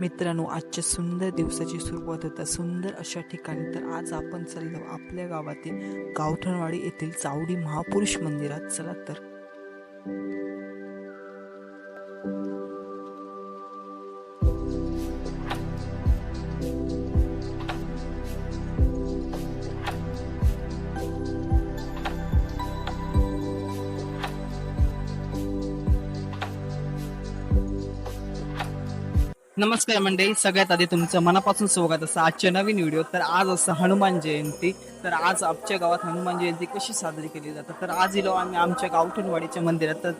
मित्रांनो आजच्या सुंदर दिवसाची सुरुवात होता. सुंदर अशा ठिकाणी तर आज आपण चाललो आपल्या गावातील गावठणवाडी येथील चावडी महापुरुष मंदिरात. चला तर. नमस्कार मंडळी सगळ्यात आधी तुमचं मनापासून स्वागत. असं आजच्या नवीन व्हिडिओ तर आज असं हनुमान जयंती. तर आज आमच्या गावात हनुमान जयंती कशी साजरी केली जाते? तर आज इलो आम्ही आमच्या गावठणवाडीच्या मंदिरात तर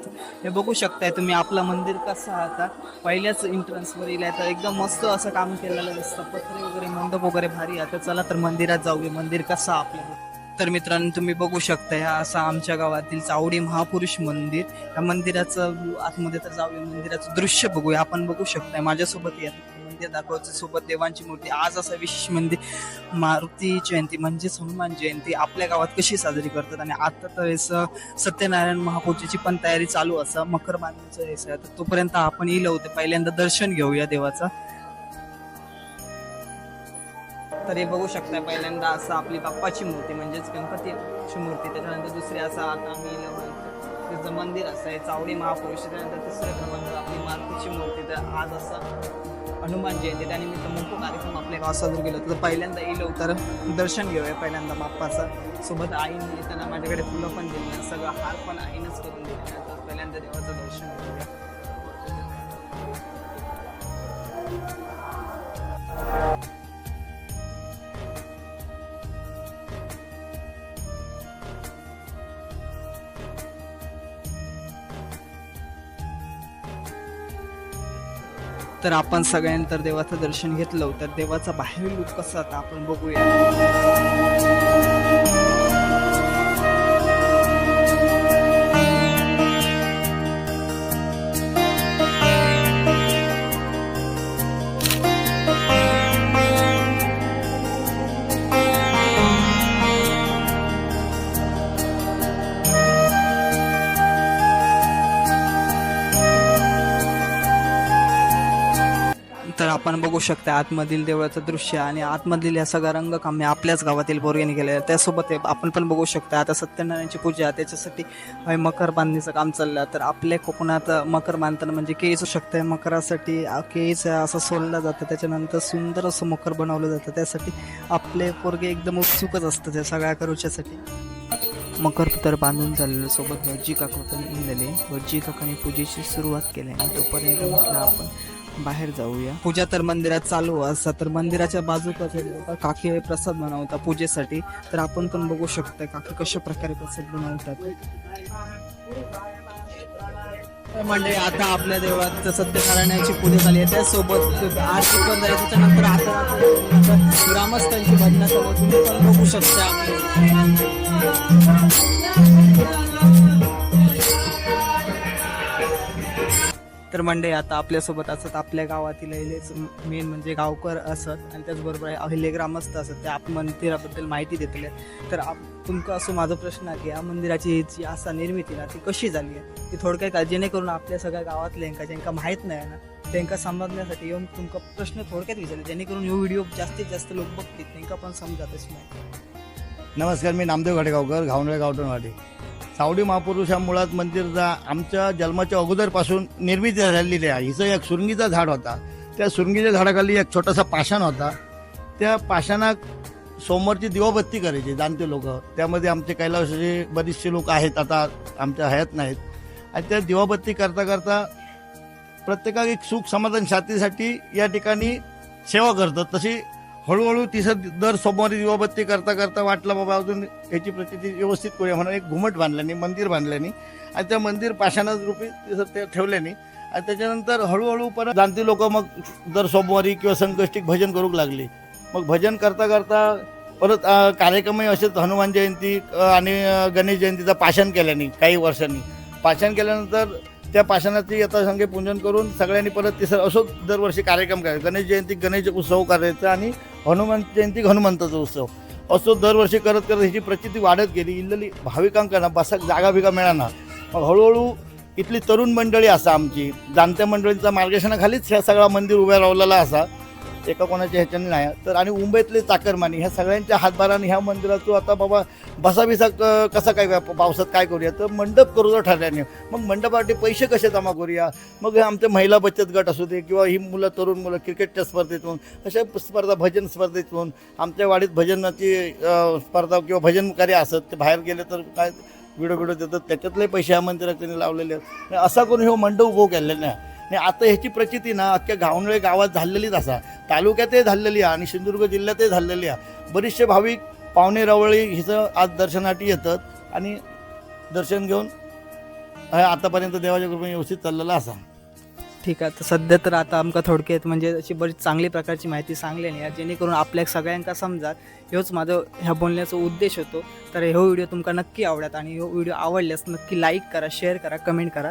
हे बघू शकताय तुम्ही आपलं मंदिर कसं आता. पहिल्याच एंट्रन्सवर येईल तर एकदम मस्त असं काम केलेलं दिसतं. पत्रे वगैरे मंडप वगैरे भारी आहे. तर चला तर मंदिरात जाऊया. मंदिर कसं आपलं तर मित्रांनो तुम्ही बघू शकता ह्या असं आमच्या गावातील चावडी महापुरुष मंदिर. या मंदिराचं आतमध्ये तर जाऊया मंदिराचं दृश्य बघूया. आपण बघू शकताय माझ्यासोबत या मंदिर दाखवायचं सोबत देवांची मूर्ती. आज असा विशेष मंदिर मारुती जयंती म्हणजेच हनुमान जयंती आपल्या गावात कशी साजरी करतात? आणि आता तर असं सत्यनारायण महापूजेची पण तयारी चालू असं मकर बांधण्याचं तर तोपर्यंत आपण येईल होते पहिल्यांदा दर्शन घेऊया देवाचं. तर हे बघू शकता पहिल्यांदा असं आपली बाप्पाची मूर्ती म्हणजेच गणपतीची मूर्ती. त्याच्यानंतर दुसरी असं आता आम्ही तिचं मंदिर असं आहे चावडी महापुरुष. त्यानंतर तिसऱ्या क्रमांक आपली मारुतीची मूर्ती. तर आज असं हनुमान जयंती त्यानिमित्त मोठं कार्यक्रम आपल्या गावात साजरा केला तर पहिल्यांदा येलो तर दर्शन घेऊया पहिल्यांदा बाप्पाचं. सोबत आईने त्यांना माझ्याकडे फुलं पण दिली सगळं हार पण आईनंच करून दिले तर पहिल्यांदा देवाचं दर्शन घेऊया. तर आपण सगळ्यांतर देवाचं दर्शन घेतलं तर देवाचा बाहेर लुक कसा आता आपण बघूया. आपण बघू शकता आतमधील देवळाचं दृश्य आणि आतमधील या सगळ्या रंगकाम आपल्याच गावातील पोरग्याने केले त्यासोबत आपण पण बघू शकता. आता सत्यनारायणची पूजा त्याच्यासाठी मकर बांधणीचं काम चाललं तर आपल्या कोकणात मकर बांधताना म्हणजे केळीचं शकतं मकरासाठी केळीच केळीचं असं सोललं जातं. त्याच्यानंतर सुंदर असं मकर बनवलं जातं. त्यासाठी आपले पोरगे एकदम उत्सुकच असतं त्या सगळ्या करूच्यासाठी. मकर तर बांधून झालेलं सोबत भटजी काका पण इलेले भटजी काकाने पूजेची सुरुवात केली आणि तोपर्यंत म्हटलं आपण बाहेर जाऊया. पूजा तर मंदिरात चालू असतात तर मंदिराच्या बाजूला काकी प्रसाद बनवता पूजेसाठी. तर आपण पण बघू शकतो काकी कशा प्रकारे प्रसाद बनवतात. म्हणजे आता आपल्या देवळात सत्यनारायणाची पूजा झाली आहे. त्यासोबत आरती पण झाली त्याच्यानंतर आता आता ग्रामस्थांची भजनासोबत तुम्ही पण बघू शकता. तर मंडळी आता आपल्यासोबत असत आपल्या गावातील अहिलेच मेन म्हणजे गावकर असत आणि त्याचबरोबर अहिले ग्रामस्थ असत. ते आप मंदिराबद्दल माहिती देतले. तर आप तुमका असं माझा प्रश्न आहे की या मंदिराची जी असा निर्मिती ना ती कशी झाली आहे? ती थोडक्यात काय जेणेकरून आपल्या सगळ्या गावातल्यांका ज्यांका माहीत नाही ना त्यांका समजण्यासाठी येऊन तुमका प्रश्न थोडक्यात विचारले. जेणेकरून ह्यो व्हिडिओ जास्तीत जास्त लोक बघतील त्यांका पण समजतच नाही. नमस्कार मी नामदेव घाटेगावकर घावणवे गावठणवाडी सावडी महापुरुष हा मुळात मंदिरचा आमच्या जन्माच्या अगोदरपासून निर्मिती झालेली आहे. हिचं एक सुरंगीचा झाड होता. त्या सुरंगीच्या झाडाखाली एक छोटासा पाषाण होता. त्या पाषाणात सोमवारची दिवाबत्ती करायची जाणते लोक. त्यामध्ये आमचे कैलासाचे बरेचसे लोक आहेत आता आमच्या हयात नाहीत. आणि त्या दिवाबत्ती करता करता प्रत्येकाला एक सुख समाधान शांतीसाठी या ठिकाणी सेवा करतात. तशी हळूहळू तिसं दर सोमवारी दिवाबत्ती करता करता वाटलं बाबा अजून याची प्रचिती व्यवस्थित करूया म्हणून एक घुमट बांधल्याने मंदिर बांधल्याने आणि त्या मंदिर पाषाणात रूपी तिथं ते ठेवल्याने आणि त्याच्यानंतर हळूहळू परत जाणती लोक मग दर सोमवारी किंवा संकष्टिक भजन करूक लागली. मग भजन करता करता परत कार्यक्रमही असेच हनुमान जयंती आणि गणेश जयंतीचा पाषाण केल्याने काही वर्षांनी. पाषाण केल्यानंतर त्या पाषाणाची यथासंख्य पूजन करून सगळ्यांनी परत तिसरं असो दरवर्षी कार्यक्रम करायचा. गणेश जयंती गणेश उत्सव करायचा आणि हनुमान जयंती हनुमंताचा उत्सव. असो दरवर्षी करत करत ह्याची प्रचिती वाढत गेली. इल्लली भाविकांना बसा जागा बिगा मिळाना. मग हळूहळू इथली तरुण मंडळी असा आमची. जाणत्या मंडळींचा मार्गदर्शनाखालीच ह्या सगळा मंदिर उभ्या रावलेला असा. एका कोणाच्या ह्याच्याने नाही. तर आणि मुंबईतले चाकरमानी ह्या सगळ्यांच्या हातभाराने ह्या मंदिराचं आता बाबा बसाबिसा क- कसा काय पावसात काय करूया? तर मंडप करूया ठरल्याने. मग मंडपासाठी पैसे कसे जमा करूया? मग आमच्या आमचे महिला बचत गट असू दे किंवा ही मुलं तरुण मुलं क्रिकेटच्या स्पर्धेतून अशा स्पर्धा भजन स्पर्धेतून आमच्या वाडीत भजनाची स्पर्धा किंवा भजन कार्य असत ते बाहेर गेले तर काय व्हिडिओ व्हिडिओ देतात. त्याच्यातले पैसे ह्या मंदिरात त्यांनी लावलेले आहेत. असा करून हे मंडप उभं केलेले नाही आणि आता ह्याची प्रचिती ना अख्ख्या गावनळे गावात झालेलीच असा. तालुक्यातही झालेली आहे आणि सिंधुदुर्ग जिल्ह्यातही झालेली आहे. बरेचसे भाविक पाहुणे रवळी हिचं आज दर्शनासाठी येतात आणि दर्शन घेऊन आतापर्यंत देवाच्या कृपेने व्यवस्थित चाललेला असा. ठीक आहे तर सध्या तर आता आमका थोडक्यात म्हणजे अशी बरीच चांगली प्रकारची माहिती सांगली नाही जेणेकरून आपल्या सगळ्यांका समजात ह्योच माझं ह्या बोलण्याचा उद्देश होतो. तर ह्यो व्हिडिओ तुमका नक्की आवडत आणि ह्यो व्हिडिओ आवडल्यास नक्की लाईक करा शेअर करा कमेंट करा.